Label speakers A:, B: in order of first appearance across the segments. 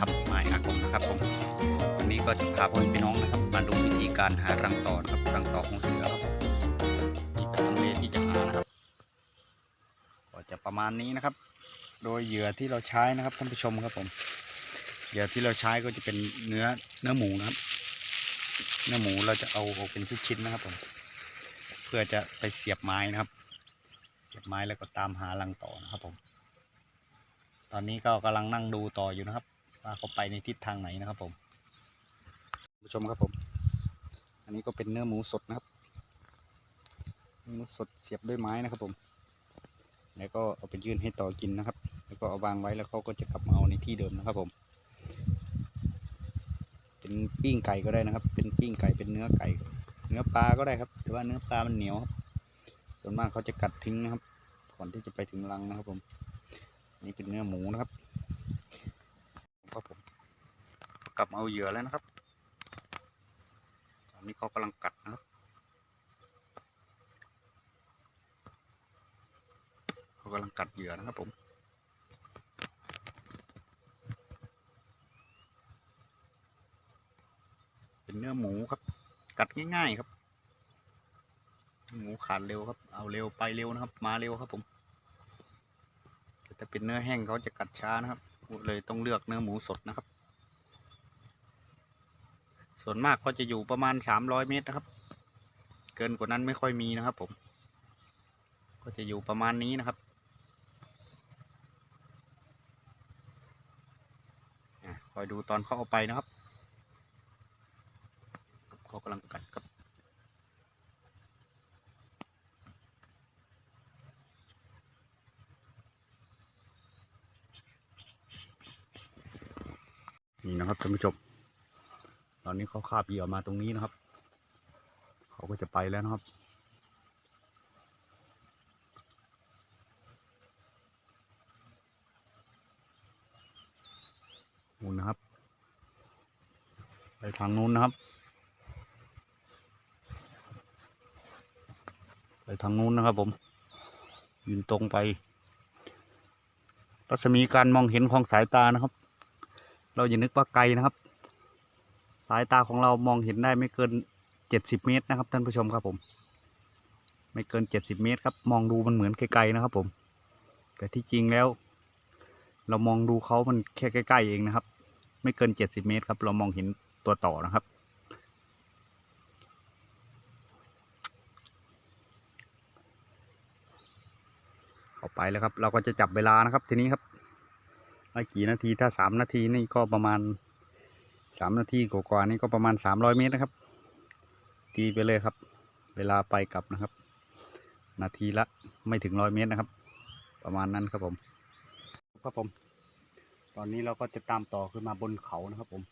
A: ทำไม้อากงนะครับผมวันนี้ก็จะพาพ่อแม่พี่น้องนะครับ มาดูวิธีการหารังต่อนะครับรังต่อของเสือครับนี่เป็นทำเลที่จะหานะครับ ก็จะประมาณนี้นะครับ โดยเหยื่อที่เราใช้นะครับท่านผู้ชมครับผมเหยื่อที่เราใช้ก็จะเป็นเนื้อเนื้อหมูนะครับ เนื้อหมูเราจะเอาเอาเป็นชิ้นๆนะครับผมเพื่อจะไปเสียบไม้นะครับ เสียบไม้แล้วก็ตามหารังต่อนะครับผม ตอนนี้ก็กำลังนั่งดูต่ออยู่นะครับ ว่าเขาไปในทิศทางไหนนะครับผมผู้ชมครับผม อันนี้ก็เป็นเนื้อหมูสดนะครับเนื้อหมูสดเสียบด้วยไม้นะครับผม แล้วก็เอาไปยื่นให้ต่อกินนะครับ แล้วก็เอาวางไว้แล้วเขาก็จะกลับมาเอาในที่เดิมนะครับผม เป็นปิ้งไก่ก็ได้นะครับ เป็นปิ้งไก่เป็นเนื้อไก่ เนื้อปลาก็ได้ครับ แต่ว่าเนื้อปลามันเหนียวครับ ส่วนมากเขาจะกัดทิ้งนะครับ ก่อนที่จะไปถึงรังนะครับผม นี่เป็นเนื้อหมูนะครับครับผมกลับมาเอาเหยื่อแล้วนะครับตอนนี้เขากำลังกัดนะครับเขากำลังกัดเหยื่อนะครับผมเป็นเนื้อหมูครับ กัดง่ายๆครับ หมูขาดเร็วครับ เอาเร็วไปเร็วนะครับ มาเร็วครับผม แต่เป็นเนื้อแห้งเขาจะกัดช้านะครับเลยต้องเลือกเนื้อหมูสดนะครับ ส่วนมากก็จะอยู่ประมาณสามร้อยเมตรนะครับ เกินกว่านั้นไม่ค่อยมีนะครับ ผม ก็จะอยู่ประมาณนี้นะครับคอยดูตอนเขาเอาไปนะครับเขากำลังกัดครับ นี่นะครับท่านผู้ชม ตอนนี้เขาคาบเหยื่อมาตรงนี้นะครับ เขาก็จะไปแล้วนะครับ นู่นนะครับ ไปทางนู้นนะครับ ไปทางนู้นนะครับผม ยืนตรงไป รัศมีการมองเห็นของสายตานะครับ เราอย่านึกว่าไกลนะครับ สายตาของเรามองเห็นได้ไม่เกินเจ็ดสิบเมตรนะครับท่านผู้ชมครับผม ไม่เกินเจ็ดสิบเมตรครับ มองดูมันเหมือนไกลๆนะครับผม แต่ที่จริงแล้ว เรามองดูเขามันแค่ใกล้ๆเองนะครับ ไม่เกินเจ็ดสิบเมตรครับเรามองเห็นตัวต่อนะครับเข้าไปแล้วครับ เราก็จะจับเวลานะครับทีนี้ครับ ว่กี่นาทีถ้าสามนาทีนี่ก็ประมาณสามนาทีกว่าๆนี่ก็ประมาณสามร้อยเมตรนะครับ ตีไปเลยครับ เวลาไปกลับนะครับ นาทีละไม่ถึงร้อยเมตรนะครับ ประมาณนั้นครับผม ครับผม ตอนนี้เราก็จะตามต่อขึ้นมาบนเขานะครับผม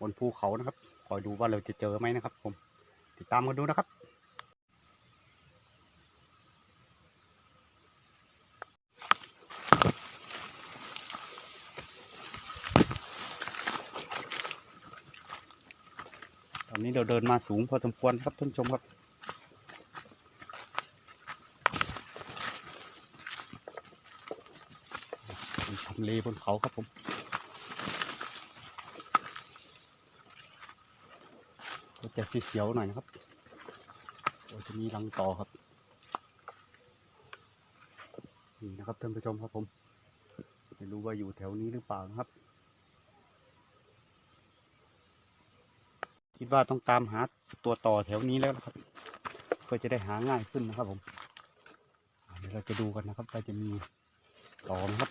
A: บนภูเขานะครับ คอยดูว่าเราจะเจอไหมนะครับ ผม ติดตามกันดูนะครับ อนนี้เราเดินมาสูงพอสมควรครับท่านผู้ชมครับ ทำเลบนเขาครับผมก็จะสีเขียวหน่อยนะครับจะมีรังต่อครับ นี่นะครับท่านผู้ชมครับผม ไม่รู้ว่าอยู่แถวนี้หรือเปล่านะครับ คิดว่าต้องตามหาตัวต่อแถวนี้แล้วนะครับ เพื่อจะได้หาง่ายขึ้นนะครับผมเดี๋ยวเราจะดูกันนะครับว่าจะมีต่อไหมครับ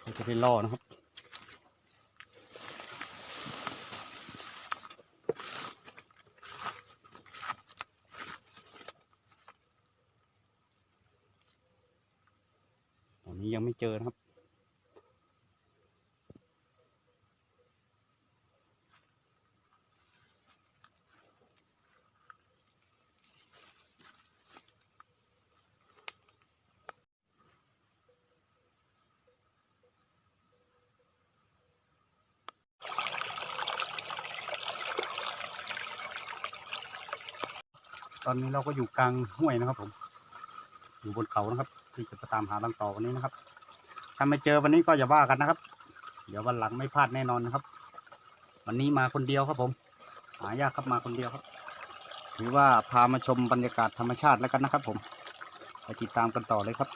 A: เขาจะได้ล่อนะครับตอนนี้ยังไม่เจอนะครับ ตอนนี้เราก็อยู่กลางห้วยนะครับ ผม อยู่บนเขานะครับ ที่จะไปตามหาตังต่อวันนี้นะครับถ้าไม่เจอวันนี้ก็อย่าว่ากันนะครับ เดี๋ยววันหลังไม่พลาดแน่นอนนะครับ วันนี้มาคนเดียวครับผม หายากครับมาคนเดียวครับถือว่าพามาชมบรรยากาศธรรมชาติแล้วกันนะครับ ผมไปติดตามกันต่อเลยครับ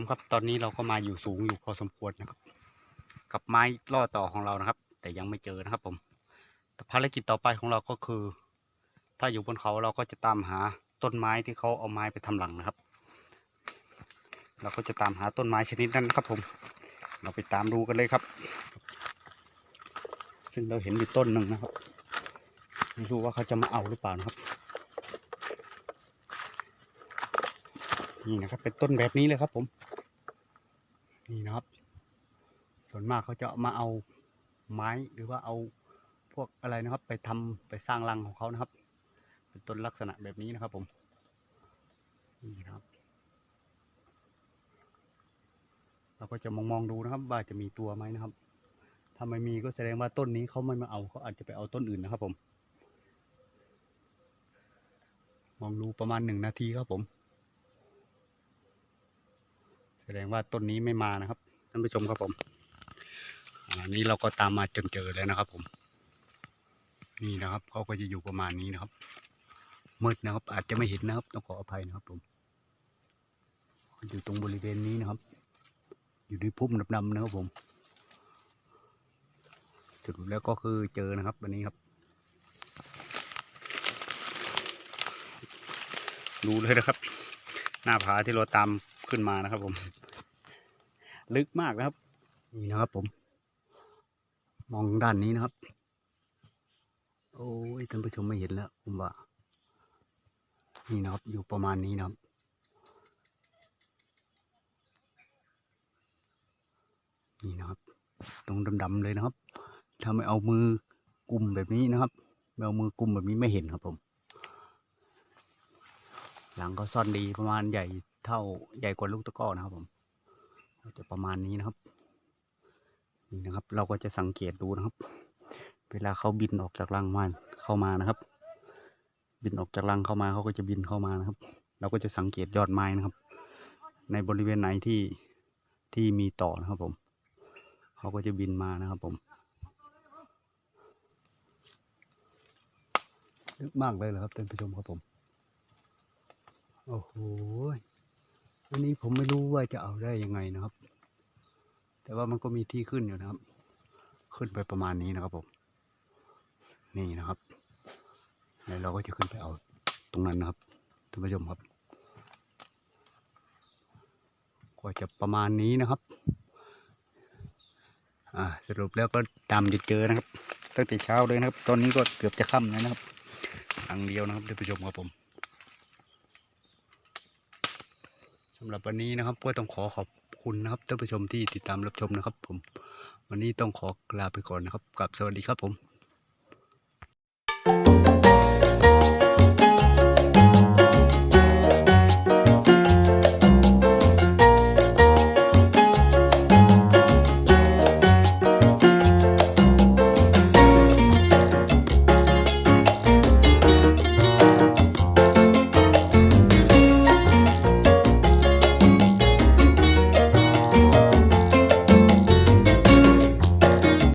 A: มครับ ตอนนี้เราก็มาอยู่สูงอยู่พอสมควรนะครับ กับไม้ล่อต่อของเรานะครับ แต่ยังไม่เจอนะครับผมแต่ภารกิจต่อไปของเราก็คือ ถ้าอยู่บนเขาเราก็จะตามหาต้นไม้ที่เขาเอาไม้ไปทำหลังนะครับ เราก็จะตามหาต้นไม้ชนิดนั้นครับ ผม เราไปตามดูกันเลยครับ ซึ่งเราเห็นอยู่ต้นหนึ่งนะครับไม่รู้ว่าเขาจะมาเอาหรือเปล่านะครับนี่นะครับเป็นต้นแบบนี้เลยครับผม นี่นะครับ ส่วนมากเขาจะมาเอาไม้หรือว่าเอาพวกอะไรนะครับ ไปทำไปสร้างรังของเขานะครับ เป็นต้นลักษณะแบบนี้นะครับผม นี่ครับ เราก็จะมองมองดูนะครับ ว่าจะมีตัวไหมนะครับ ถ้าไม่มีก็แสดงว่าต้นนี้เขาไม่มาเอาเขาอาจจะไปเอาต้นอื่นนะครับผม มองดูประมาณหนึ่งนาทีครับผม แสดงว่าต้นนี้ไม่มานะครับท่านผู้ชมครับผมอันนี้เราก็ตามมาจนเจอแล้วนะครับผมนี่นะครับเขาก็จะอยู่ประมาณนี้นะครับมืดนะครับ อาจจะไม่เห็นนะครับต้องขออภัยนะครับผมอยู่ตรงบริเวณนี้นะครับ อยู่ในพุ่มดำๆนะครับผมสรุปแล้วก็คือเจอนะครับวันนี้ครับ ดูเลยนะครับ หน้าผาที่เราตามขึ้นมานะครับผม ลึกมากนะครับ นี่นะครับผม มองด้านนี้นะครับ โอ้ยท่านผู้ชมไม่เห็นแล้วผมว่า นี่นะครับอยู่ประมาณนี้นะครับนี่นะครับ ตรงดำๆเลยนะครับ ถ้าไม่เอามือกุมแบบนี้นะครับไม่เอามือกุมแบบนี้ไม่เห็นครับผม หลังก็ซ่อนดีประมาณใหญ่เท่าใหญ่กว่าลูกตะกร้อนะครับผม ก็จะประมาณนี้นะครับ นี่นะครับ เราก็จะสังเกตดูนะครับ เวลาเขาบินออกจากรังมาเข้ามานะครับ บินออกจากรังเข้ามาเขาก็จะบินเข้ามานะครับ เราก็จะสังเกตยอดไม้นะครับ ในบริเวณไหนที่ที่มีต่อนะครับผมเขาก็จะบินมานะครับผมลึกมากเลยเหรอครับท่านผู้ชมครับผม โอ้โห อันนี้ผมไม่รู้ว่าจะเอาได้ยังไงนะครับ แต่ว่ามันก็มีที่ขึ้นอยู่นะครับ ขึ้นไปประมาณนี้นะครับผม นี่นะครับ แล้วเราก็จะขึ้นไปเอาตรงนั้นนะครับท่านผู้ชมครับก็จะประมาณนี้นะครับ อ่าสรุปแล้วก็ตามจะเจอนะครับ ตั้งแต่เช้าเลยนะครับ ตอนนี้ก็เกือบจะค่ำแล้วนะครับทางเดียวนะครับท่านผู้ชมครับผม สำหรับวันนี้นะครับก็ต้องขอขอบคุณนะครับท่านผู้ชมที่ติดตามรับชมนะครับ ผม วันนี้ต้องขอลาไปก่อนนะครับกับสวัสดีครับผม